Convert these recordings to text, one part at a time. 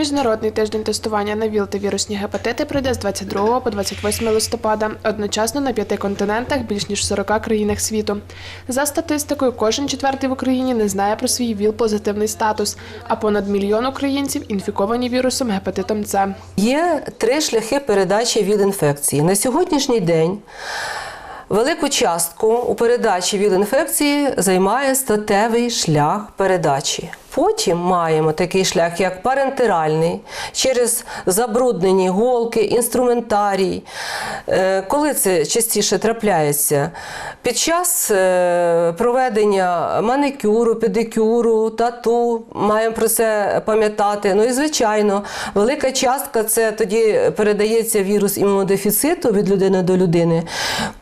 Міжнародний тиждень тестування на ВІЛ та вірусні гепатити пройде з 22 по 28 листопада, одночасно на п'яти континентах більш ніж в 40 країнах світу. За статистикою, кожен четвертий в Україні не знає про свій ВІЛ-позитивний статус, а понад мільйон українців інфіковані вірусом гепатитом С. Є три шляхи передачі від інфекції. На сьогоднішній день велику частку у передачі від інфекції займає статевий шлях передачі. Потім маємо такий шлях, як парентеральний, через забруднені голки, інструментарій. Е, Коли це частіше трапляється? Під час е, проведення маникюру, педикюру, тату, маємо про це пам'ятати. Ну і звичайно, велика частка це тоді передається вірус імунодефіциту від людини до людини,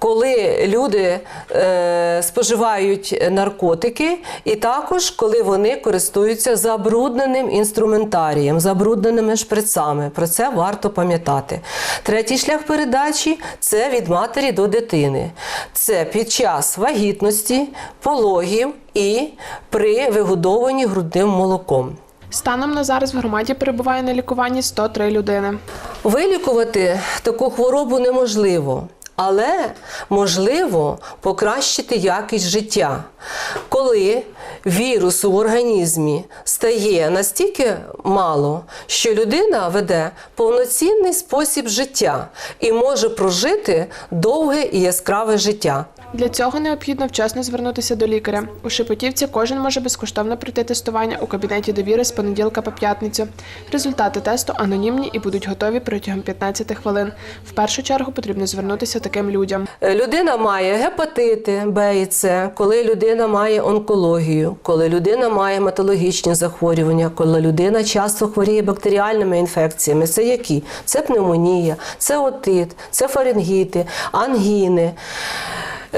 коли люди е, споживають наркотики, і також коли вони користуються забрудненим інструментарієм, забрудненими шприцами. Про це варто пам'ятати. Третій шлях передачі це від матері до дитини. Це під час вагітності, пологів і при вигодовуванні грудним молоком. Станом на зараз в громаді перебуває на лікуванні 103 людини. Вилікувати таку хворобу неможливо, але можливо покращити якість життя. Коли вірусу в організмі стає настільки мало, що людина веде повноцінний спосіб життя і може прожити довге і яскраве життя. Для цього необхідно вчасно звернутися до лікаря. У Шепетівці кожен може безкоштовно пройти тестування у кабінеті довіри з понеділка по п'ятницю. Результати тесту анонімні і будуть готові протягом 15 хвилин. В першу чергу потрібно звернутися таким людям. Е, Людина має гепатити Б і С, коли людина має онкологію, коли людина має гематологічні захворювання, коли людина часто хворіє бактеріальними інфекціями. Це які? Це пневмонія, це отит, це фарингіти, ангіни.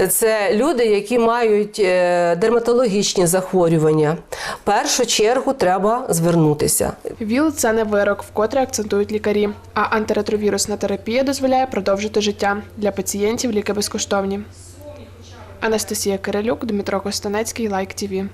Це люди, які мають е, дерматологічні захворювання. В першу чергу треба звернутися. ВІЛ це не вирок, вкотре акцентують лікарі. А антиретровірусна терапія дозволяє продовжити життя. Для пацієнтів ліки безкоштовні. Анастасія Кирилюк, Дмитро Костанецький, Лайк ТІВІ.